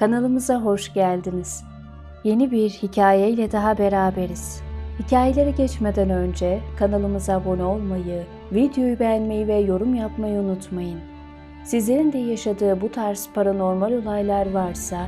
Kanalımıza hoş geldiniz. Yeni bir hikaye ile daha beraberiz. Hikayelere geçmeden önce kanalımıza abone olmayı, videoyu beğenmeyi ve yorum yapmayı unutmayın. Sizlerin de yaşadığı bu tarz paranormal olaylar varsa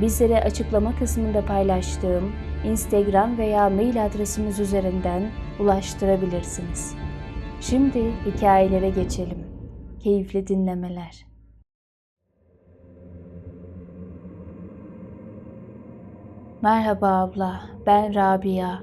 bizlere açıklama kısmında paylaştığım Instagram veya mail adresimiz üzerinden ulaştırabilirsiniz. Şimdi hikayelere geçelim. Keyifli dinlemeler. Merhaba abla, ben Rabia.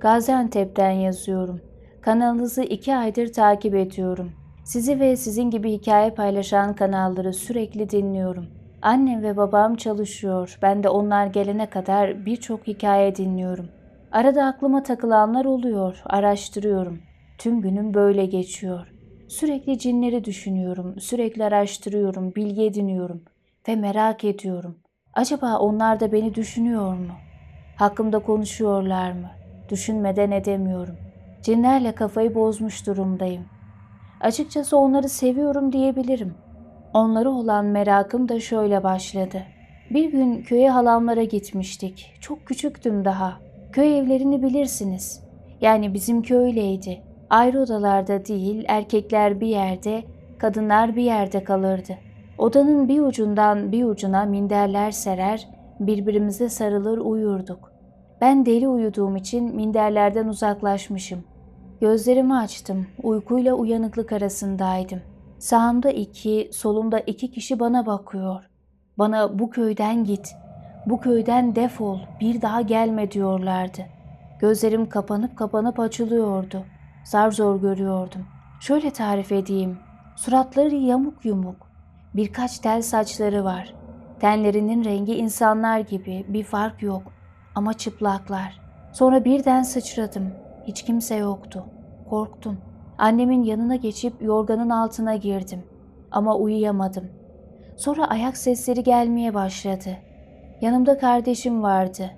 Gaziantep'ten yazıyorum. Kanalınızı iki aydır takip ediyorum. Sizi ve sizin gibi hikaye paylaşan kanalları sürekli dinliyorum. Annem ve babam çalışıyor. Ben de onlar gelene kadar birçok hikaye dinliyorum. Arada aklıma takılanlar oluyor, araştırıyorum. Tüm günüm böyle geçiyor. Sürekli cinleri düşünüyorum, sürekli araştırıyorum, bilgi ediniyorum ve merak ediyorum. Acaba onlar da beni düşünüyor mu? Hakkımda konuşuyorlar mı? Düşünmeden edemiyorum. Cinlerle kafayı bozmuş durumdayım. Açıkçası onları seviyorum diyebilirim. Onlara olan merakım da şöyle başladı. Bir gün köye halamlara gitmiştik. Çok küçüktüm daha. Köy evlerini bilirsiniz. Yani bizim köyleydi. Ayrı odalarda değil, erkekler bir yerde, kadınlar bir yerde kalırdı. Odanın bir ucundan bir ucuna minderler serer, birbirimize sarılır uyurduk. Ben deli uyuduğum için minderlerden uzaklaşmışım. Gözlerimi açtım, uykuyla uyanıklık arasındaydım. Sağımda iki, solumda iki kişi bana bakıyor. Bana bu köyden git, bu köyden defol, bir daha gelme diyorlardı. Gözlerim kapanıp kapanıp açılıyordu. Zar zor görüyordum. Şöyle tarif edeyim. Suratları yamuk yumuk. Birkaç tel saçları var. Tenlerinin rengi insanlar gibi bir fark yok ama çıplaklar. Sonra birden sıçradım. Hiç kimse yoktu. Korktum. Annemin yanına geçip yorganın altına girdim. Ama uyuyamadım. Sonra ayak sesleri gelmeye başladı. Yanımda kardeşim vardı.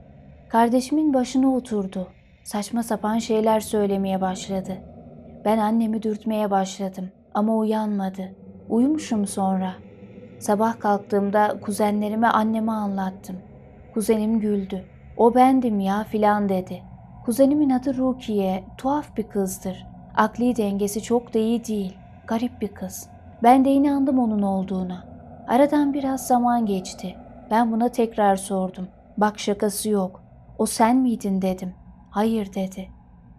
Kardeşimin başına oturdu. Saçma sapan şeyler söylemeye başladı. Ben annemi dürtmeye başladım ama uyanmadı. Uyumuşum sonra. Sabah kalktığımda kuzenlerime anneme anlattım. Kuzenim güldü. O bendim ya filan dedi. Kuzenimin adı Rukiye, tuhaf bir kızdır. Akli dengesi çok da iyi değil. Garip bir kız. Ben de inandım onun olduğuna. Aradan biraz zaman geçti. Ben buna tekrar sordum. Bak şakası yok. O sen miydin dedim. Hayır dedi.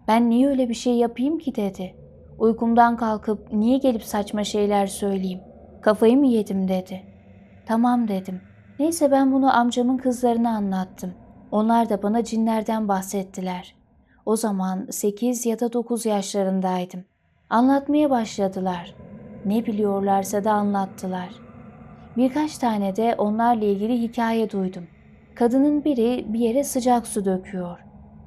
Ben niye öyle bir şey yapayım ki dedi. Uykumdan kalkıp niye gelip saçma şeyler söyleyeyim? Kafayı mı yedim dedi. Tamam dedim. Neyse ben bunu amcamın kızlarına anlattım. Onlar da bana cinlerden bahsettiler. O zaman 8 ya da 9 yaşlarındaydım. Anlatmaya başladılar. Ne biliyorlarsa da anlattılar. Birkaç tane de onlarla ilgili hikaye duydum. Kadının biri bir yere sıcak su döküyor.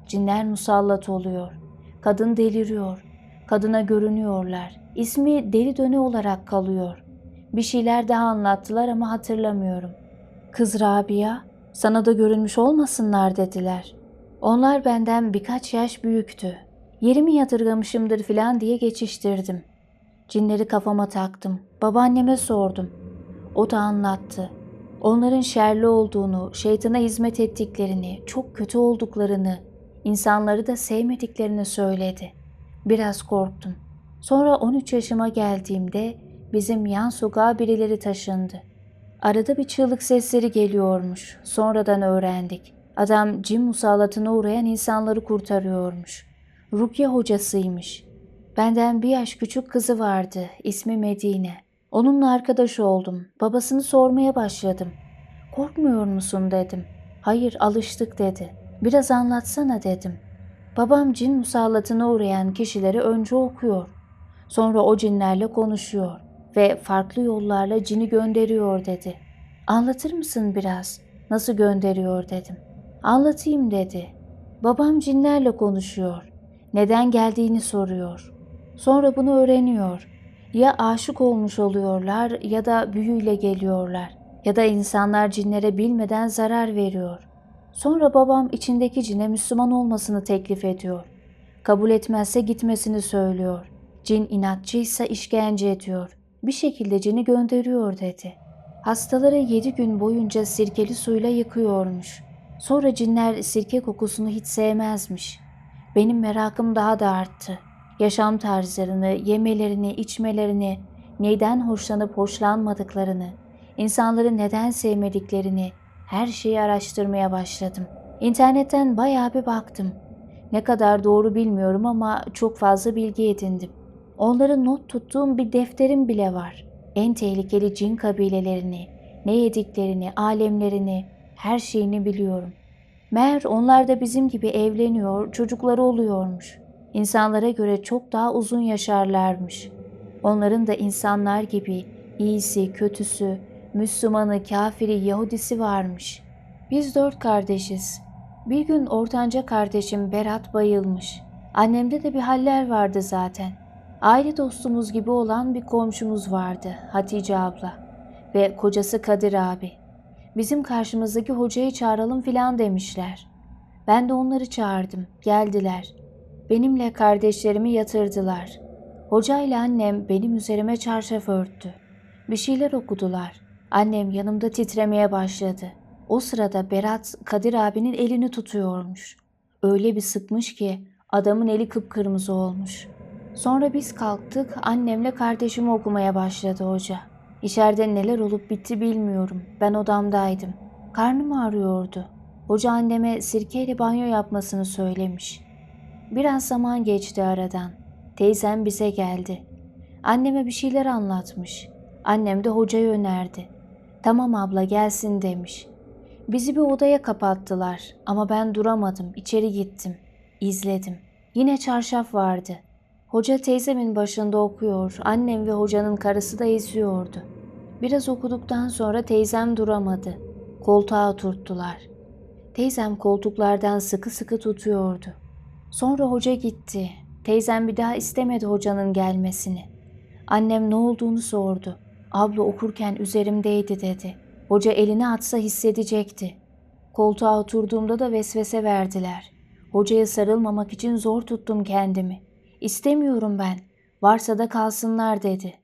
Cinler musallat oluyor. Kadın deliriyor. Kadına görünüyorlar. İsmi deli döne olarak kalıyor. Bir şeyler daha anlattılar ama hatırlamıyorum. Kız Rabia, sana da görünmüş olmasınlar dediler. Onlar benden birkaç yaş büyüktü. Yerimi yadırgamışımdır filan diye geçiştirdim. Cinleri kafama taktım. Babaanneme sordum. O da anlattı. Onların şerli olduğunu, şeytana hizmet ettiklerini, çok kötü olduklarını, insanları da sevmediklerini söyledi. Biraz korktum. Sonra 13 yaşıma geldiğimde bizim yan sokağa birileri taşındı. Arada bir çığlık sesleri geliyormuş. Sonradan öğrendik. Adam cin musallatına uğrayan insanları kurtarıyormuş. Rukiye hocasıymış. Benden bir yaş küçük kızı vardı. İsmi Medine. Onunla arkadaş oldum. Babasını sormaya başladım. Korkmuyor musun dedim. Hayır alıştık dedi. Biraz anlatsana dedim. Babam cin musallatına uğrayan kişileri önce okuyor. Sonra o cinlerle konuşuyor ve farklı yollarla cini gönderiyor dedi. Anlatır mısın biraz? Nasıl gönderiyor dedim. Anlatayım dedi. Babam cinlerle konuşuyor. Neden geldiğini soruyor. Sonra bunu öğreniyor. Ya aşık olmuş oluyorlar ya da büyüyle geliyorlar. Ya da insanlar cinlere bilmeden zarar veriyor. Sonra babam içindeki cine Müslüman olmasını teklif ediyor. Kabul etmezse gitmesini söylüyor. Cin inatçıysa işkence ediyor. Bir şekilde cini gönderiyor dedi. Hastaları yedi gün boyunca sirkeli suyla yıkıyormuş. Sonra cinler sirke kokusunu hiç sevmezmiş. Benim merakım daha da arttı. Yaşam tarzlarını, yemelerini, içmelerini, neyden hoşlanıp hoşlanmadıklarını, insanları neden sevmediklerini, her şeyi araştırmaya başladım. İnternetten bayağı bir baktım. Ne kadar doğru bilmiyorum ama çok fazla bilgi edindim. Onların not tuttuğum bir defterim bile var. En tehlikeli cin kabilelerini, ne yediklerini, alemlerini, her şeyini biliyorum. Meğer onlar da bizim gibi evleniyor, çocukları oluyormuş. İnsanlara göre çok daha uzun yaşarlarmış. Onların da insanlar gibi iyisi, kötüsü, Müslümanı, kafiri, Yahudisi varmış. Biz dört kardeşiz. Bir gün ortanca kardeşim Berat bayılmış. Annemde de bir haller vardı zaten. Aile dostumuz gibi olan bir komşumuz vardı Hatice abla ve kocası Kadir abi. Bizim karşımızdaki hocayı çağıralım filan demişler. Ben de onları çağırdım. Geldiler. Benimle kardeşlerimi yatırdılar. Hocayla annem benim üzerime çarşaf örttü. Bir şeyler okudular. Annem yanımda titremeye başladı. O sırada Berat Kadir abinin elini tutuyormuş. Öyle bir sıkmış ki adamın eli kıpkırmızı olmuş. Sonra biz kalktık annemle kardeşimi okumaya başladı hoca. İçeride neler olup bitti bilmiyorum. Ben odamdaydım. Karnım ağrıyordu. Hoca anneme sirkeyle banyo yapmasını söylemiş. Biraz zaman geçti aradan. Teyzem bize geldi. Anneme bir şeyler anlatmış. Annem de hocayı önerdi. Tamam abla gelsin demiş. Bizi bir odaya kapattılar ama ben duramadım. İçeri gittim. İzledim. Yine çarşaf vardı. Hoca teyzemin başında okuyor. Annem ve hocanın karısı da izliyordu. Biraz okuduktan sonra teyzem duramadı. Koltuğa oturttular. Teyzem koltuklardan sıkı sıkı tutuyordu. Sonra hoca gitti. Teyzem bir daha istemedi hocanın gelmesini. Annem ne olduğunu sordu. Abla okurken üzerimdeydi dedi. Hoca elini atsa hissedecekti. Koltuğa oturduğumda da vesvese verdiler. Hocaya sarılmamak için zor tuttum kendimi. İstemiyorum ben. Varsa da kalsınlar dedi.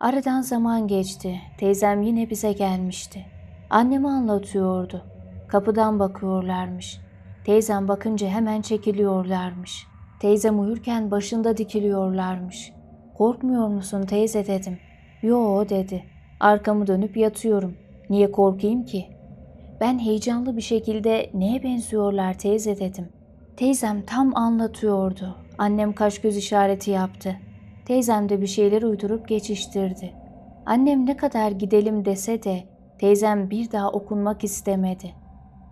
Aradan zaman geçti. Teyzem yine bize gelmişti. Anneme anlatıyordu. Kapıdan bakıyorlarmış. Teyzem bakınca hemen çekiliyorlarmış. Teyzem uyurken başında dikiliyorlarmış. Korkmuyor musun teyze dedim. Yo dedi. Arkamı dönüp yatıyorum. Niye korkayım ki? Ben heyecanlı bir şekilde neye benziyorlar teyze dedim. Teyzem tam anlatıyordu. Annem kaş göz işareti yaptı. Teyzem de bir şeyler uydurup geçiştirdi. Annem ne kadar gidelim dese de teyzem bir daha okunmak istemedi.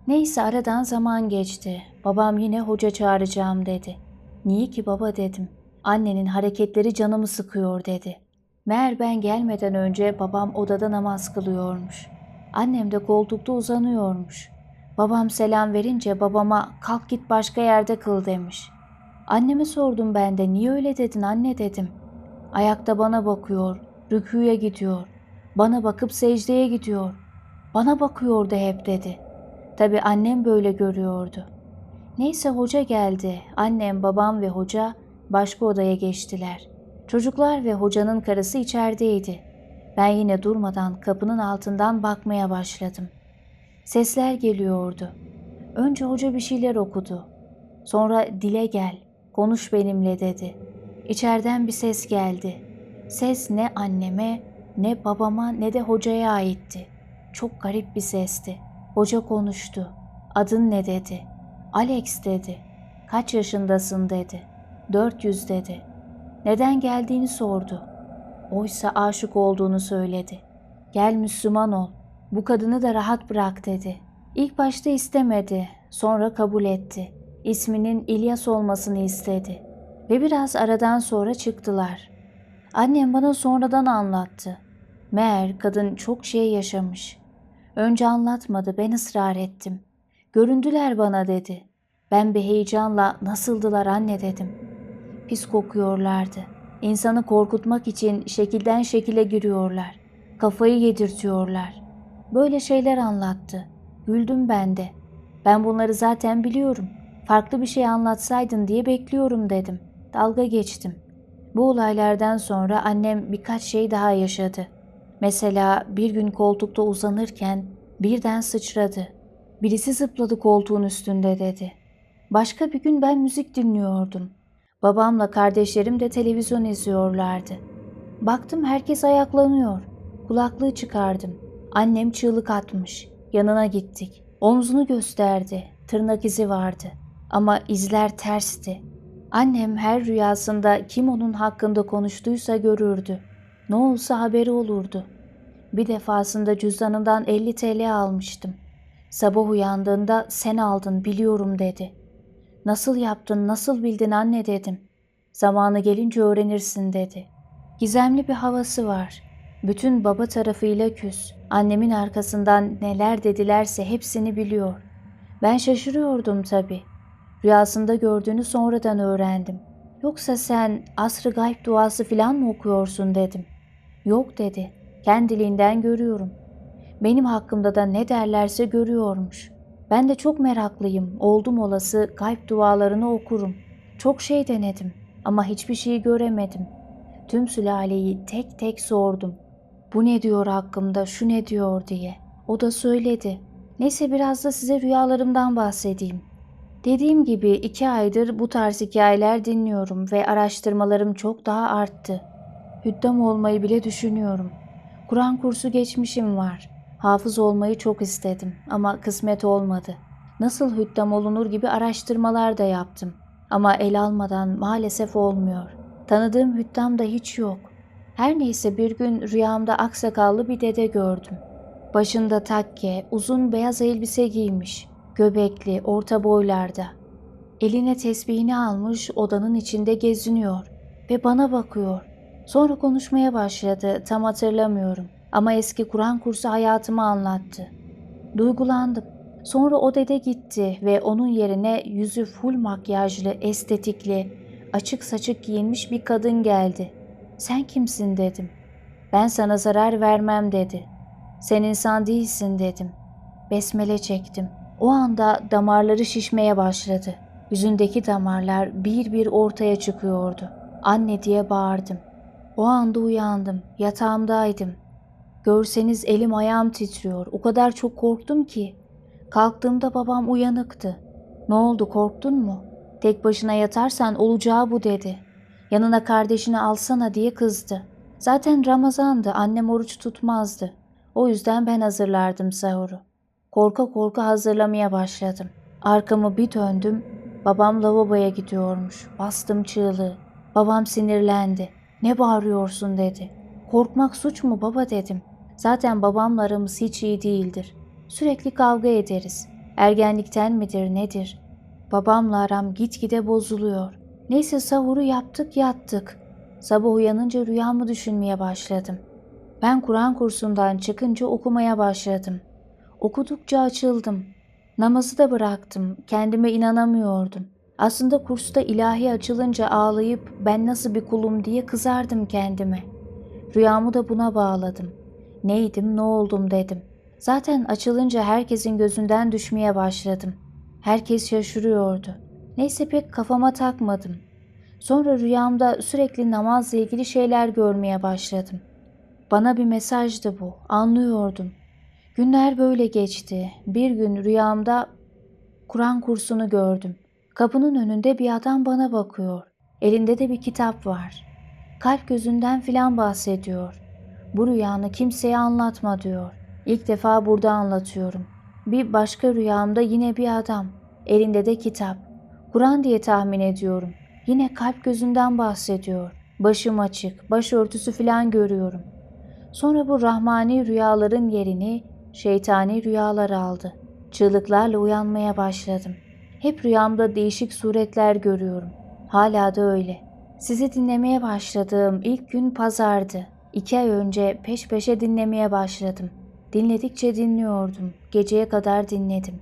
Neyse aradan zaman geçti. Babam yine hoca çağıracağım dedi. Niye ki baba dedim. Annenin hareketleri canımı sıkıyor dedi. Meğer ben gelmeden önce babam odada namaz kılıyormuş. Annem de koltukta uzanıyormuş. Babam selam verince babama kalk git başka yerde kıl demiş. Anneme sordum ben de niye öyle dedin anne dedim. Ayakta bana bakıyor, rüküye gidiyor. Bana bakıp secdeye gidiyor. Bana bakıyordu hep dedi. Tabi annem böyle görüyordu. Neyse hoca geldi. Annem, babam ve hoca başka odaya geçtiler. Çocuklar ve hocanın karısı içerideydi. Ben yine durmadan kapının altından bakmaya başladım. Sesler geliyordu. Önce hoca bir şeyler okudu. Sonra dile gel, konuş benimle dedi. İçeriden bir ses geldi. Ses ne anneme, ne babama ne de hocaya aitti. Çok garip bir sesti. Hoca konuştu. Adın ne dedi. Alex dedi. Kaç yaşındasın dedi. 400 dedi. Neden geldiğini sordu. Oysa aşık olduğunu söyledi. Gel Müslüman ol. Bu kadını da rahat bırak dedi. İlk başta istemedi. Sonra kabul etti. İsminin İlyas olmasını istedi. Ve biraz aradan sonra çıktılar. Annem bana sonradan anlattı. Meğer kadın çok şey yaşamış. Önce anlatmadı, ben ısrar ettim. Göründüler bana dedi. Ben bir heyecanla nasıldılar anne dedim. Pis kokuyorlardı. İnsanı korkutmak için şekilden şekile giriyorlar. Kafayı yedirtiyorlar. Böyle şeyler anlattı. Güldüm ben de. Ben bunları zaten biliyorum. Farklı bir şey anlatsaydın diye bekliyorum dedim. Dalga geçtim. Bu olaylardan sonra annem birkaç şey daha yaşadı. Mesela bir gün koltukta uzanırken birden sıçradı. Birisi zıpladı koltuğun üstünde dedi. Başka bir gün ben müzik dinliyordum. Babamla kardeşlerim de televizyon izliyorlardı. Baktım herkes ayaklanıyor. Kulaklığı çıkardım. Annem çığlık atmış. Yanına gittik. Omzunu gösterdi. Tırnak izi vardı. Ama izler tersti. Annem her rüyasında kim onun hakkında konuştuysa görürdü. Ne olsa haberi olurdu. Bir defasında cüzdanımdan 50 TL almıştım. Sabah uyandığında sen aldın biliyorum dedi. Nasıl yaptın, nasıl bildin anne dedim. Zamanı gelince öğrenirsin dedi. Gizemli bir havası var. Bütün baba tarafıyla küs. Annemin arkasından neler dedilerse hepsini biliyor. Ben şaşırıyordum tabii. Rüyasında gördüğünü sonradan öğrendim. Yoksa sen asrı gayb duası filan mı okuyorsun dedim. Yok dedi. Kendiliğinden görüyorum. Benim hakkımda da ne derlerse görüyormuş. Ben de çok meraklıyım. Oldum olası gayb dualarını okurum. Çok şey denedim ama hiçbir şeyi göremedim. Tüm sülaleyi tek tek sordum. Bu ne diyor hakkımda, şu ne diyor diye. O da söyledi. Neyse biraz da size rüyalarımdan bahsedeyim. Dediğim gibi iki aydır bu tarz hikayeler dinliyorum ve araştırmalarım çok daha arttı. Hüddam olmayı bile düşünüyorum. Kur'an kursu geçmişim var. Hafız olmayı çok istedim ama kısmet olmadı. Nasıl hüddam olunur gibi araştırmalar da yaptım. Ama el almadan maalesef olmuyor. Tanıdığım hüddam da hiç yok. Her neyse bir gün rüyamda aksakallı bir dede gördüm. Başında takke, uzun beyaz elbise giymiş. Göbekli, orta boylarda. Eline tesbihini almış odanın içinde geziniyor ve bana bakıyor. Sonra konuşmaya başladı, tam hatırlamıyorum. Ama eski Kur'an kursu hayatımı anlattı. Duygulandım. Sonra o dede gitti ve onun yerine yüzü full makyajlı, estetikli, açık saçık giyinmiş bir kadın geldi. Sen kimsin dedim. Ben sana zarar vermem dedi. Sen insan değilsin dedim. Besmele çektim. O anda damarları şişmeye başladı. Yüzündeki damarlar bir bir ortaya çıkıyordu. Anne diye bağırdım. O anda uyandım. Yatağımdaydım. Görseniz elim ayağım titriyor. O kadar çok korktum ki. Kalktığımda babam uyanıktı. Ne oldu korktun mu? Tek başına yatarsan olacağı bu dedi. Yanına kardeşini alsana diye kızdı. Zaten Ramazandı annem oruç tutmazdı. O yüzden ben hazırlardım sahuru. Korka korka hazırlamaya başladım. Arkamı bir döndüm. Babam lavaboya gidiyormuş. Bastım çığlığı. Babam sinirlendi. Ne bağırıyorsun dedi. Korkmak suç mu baba dedim. Zaten babamla aramız hiç iyi değildir. Sürekli kavga ederiz. Ergenlikten midir nedir? Babamla aram gitgide bozuluyor. Neyse sahuru yaptık yattık. Sabah uyanınca rüyamı düşünmeye başladım. Ben Kur'an kursundan çıkınca okumaya başladım. Okudukça açıldım. Namazı da bıraktım. Kendime inanamıyordum. Aslında kursta ilahi açılınca ağlayıp ben nasıl bir kulum diye kızardım kendime. Rüyamı da buna bağladım. Neydim ne oldum dedim. Zaten açılınca herkesin gözünden düşmeye başladım. Herkes şaşırıyordu. Neyse pek kafama takmadım. Sonra rüyamda sürekli namazla ilgili şeyler görmeye başladım. Bana bir mesajdı bu. Anlıyordum. Günler böyle geçti. Bir gün rüyamda Kur'an kursunu gördüm. Kapının önünde bir adam bana bakıyor. Elinde de bir kitap var. Kalp gözünden filan bahsediyor. Bu rüyanı kimseye anlatma diyor. İlk defa burada anlatıyorum. Bir başka rüyamda yine bir adam. Elinde de kitap. Kur'an diye tahmin ediyorum. Yine kalp gözünden bahsediyor. Başım açık, başörtüsü filan görüyorum. Sonra bu rahmani rüyaların yerini şeytani rüyalar aldı. Çığlıklarla uyanmaya başladım. Hep rüyamda değişik suretler görüyorum. Hala da öyle. Sizi dinlemeye başladığım ilk gün pazardı. İki ay önce peş peşe dinlemeye başladım. Dinledikçe dinliyordum. Geceye kadar dinledim.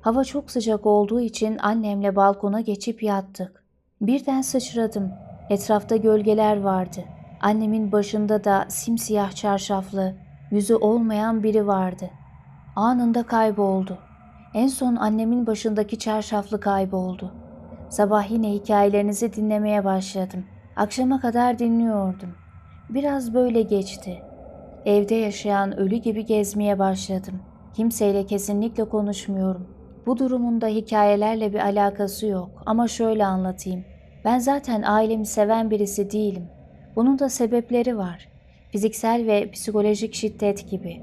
Hava çok sıcak olduğu için annemle balkona geçip yattık. Birden sıçradım. Etrafta gölgeler vardı. Annemin başında da simsiyah çarşaflı, yüzü olmayan biri vardı. Anında kayboldu. En son annemin başındaki çarşaflı kayboldu. Sabah yine hikayelerinizi dinlemeye başladım. Akşama kadar dinliyordum. Biraz böyle geçti. Evde yaşayan ölü gibi gezmeye başladım. Kimseyle kesinlikle konuşmuyorum. Bu durumun da hikayelerle bir alakası yok ama şöyle anlatayım. Ben zaten ailemi seven birisi değilim. Bunun da sebepleri var. Fiziksel ve psikolojik şiddet gibi.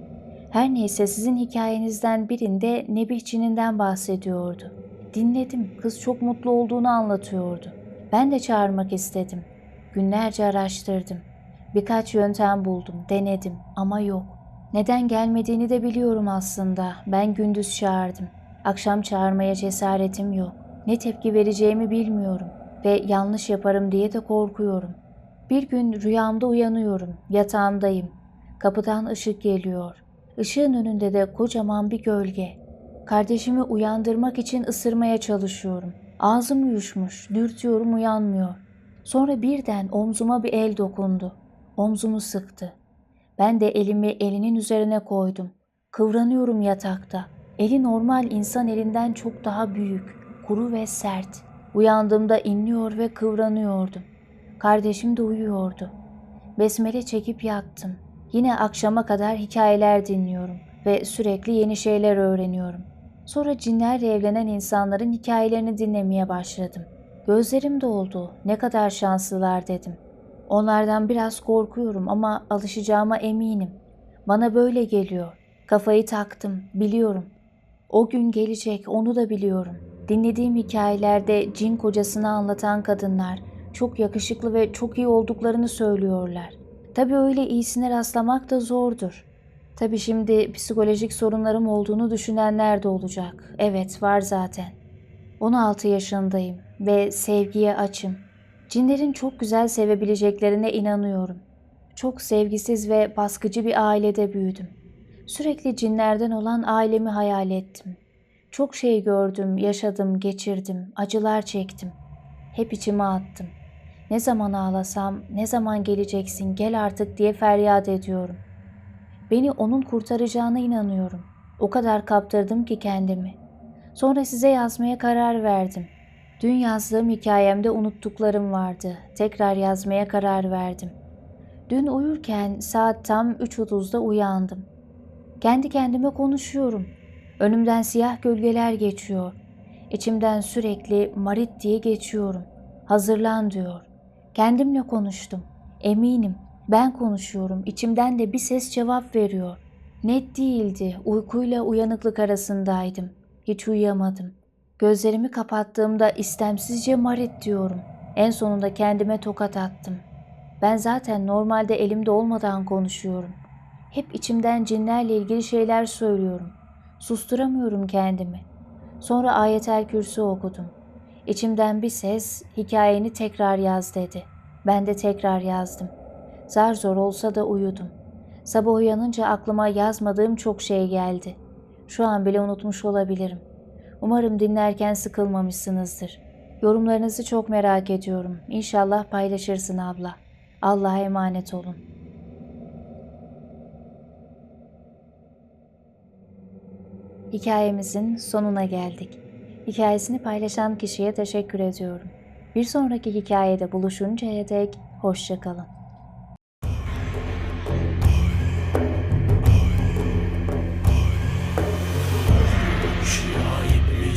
Her neyse sizin hikayenizden birinde Nebihçininden bahsediyordu. Dinledim. Kız çok mutlu olduğunu anlatıyordu. Ben de çağırmak istedim. Günlerce araştırdım. Birkaç yöntem buldum, denedim ama yok. Neden gelmediğini de biliyorum aslında. Ben gündüz çağırdım. Akşam çağırmaya cesaretim yok. Ne tepki vereceğimi bilmiyorum ve yanlış yaparım diye de korkuyorum. Bir gün rüyamda uyanıyorum. Yatağımdayım. Kapıdan ışık geliyor. Işığın önünde de kocaman bir gölge. Kardeşimi uyandırmak için ısırmaya çalışıyorum. Ağzım uyuşmuş, dürtüyorum uyanmıyor. Sonra birden omzuma bir el dokundu. Omzumu sıktı. Ben de elimi elinin üzerine koydum. Kıvranıyorum yatakta. Eli normal insan elinden çok daha büyük, kuru ve sert. Uyandığımda inliyor ve kıvranıyordum. Kardeşim de uyuyordu. Besmele çekip yattım. Yine akşama kadar hikayeler dinliyorum ve sürekli yeni şeyler öğreniyorum. Sonra cinlerle evlenen insanların hikayelerini dinlemeye başladım. Gözlerim doldu. Ne kadar şanslılar dedim. Onlardan biraz korkuyorum ama alışacağıma eminim. Bana böyle geliyor. Kafayı taktım, biliyorum. O gün gelecek, onu da biliyorum. Dinlediğim hikayelerde cin kocasını anlatan kadınlar çok yakışıklı ve çok iyi olduklarını söylüyorlar. Tabii öyle iyisine rastlamak da zordur. Tabii şimdi psikolojik sorunlarım olduğunu düşünenler de olacak. Evet, var zaten. 16 yaşındayım ve sevgiye açım. Cinlerin çok güzel sevebileceklerine inanıyorum. Çok sevgisiz ve baskıcı bir ailede büyüdüm. Sürekli cinlerden olan ailemi hayal ettim. Çok şey gördüm, yaşadım, geçirdim, acılar çektim. Hep içime attım. Ne zaman ağlasam, ne zaman geleceksin, gel artık diye feryat ediyorum. Beni onun kurtaracağına inanıyorum. O kadar kaptırdım ki kendimi. Sonra size yazmaya karar verdim. Dün yazdığım hikayemde unuttuklarım vardı. Tekrar yazmaya karar verdim. Dün uyurken saat tam 3.30'da uyandım. Kendi kendime konuşuyorum. Önümden siyah gölgeler geçiyor. İçimden sürekli Marit diye geçiyorum. Hazırlan diyor. Kendimle konuştum. Eminim ben konuşuyorum. İçimden de bir ses cevap veriyor. Net değildi. Uykuyla uyanıklık arasındaydım. Hiç uyuyamadım. Gözlerimi kapattığımda istemsizce Marit diyorum. En sonunda kendime tokat attım. Ben zaten normalde elimde olmadan konuşuyorum. Hep içimden cinlerle ilgili şeyler söylüyorum. Susturamıyorum kendimi. Sonra ayetel kürsü okudum. İçimden bir ses hikayeni tekrar yaz dedi. Ben de tekrar yazdım. Zar zor olsa da uyudum. Sabah uyanınca aklıma yazmadığım çok şey geldi. Şu an bile unutmuş olabilirim. Umarım dinlerken sıkılmamışsınızdır. Yorumlarınızı çok merak ediyorum. İnşallah paylaşırsın abla. Allah'a emanet olun. Hikayemizin sonuna geldik. Hikayesini paylaşan kişiye teşekkür ediyorum. Bir sonraki hikayede buluşuncaya dek hoşçakalın.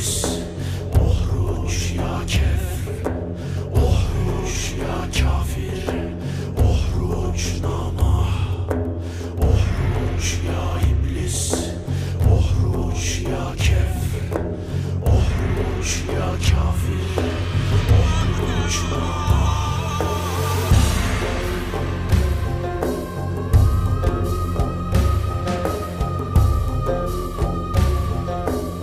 iblis Ohruç ya kef Ohruç ya kafir Ohruç nama Ohruç ya iblis Ohruç ya kef Ohruç ya kafir Ohruç nama.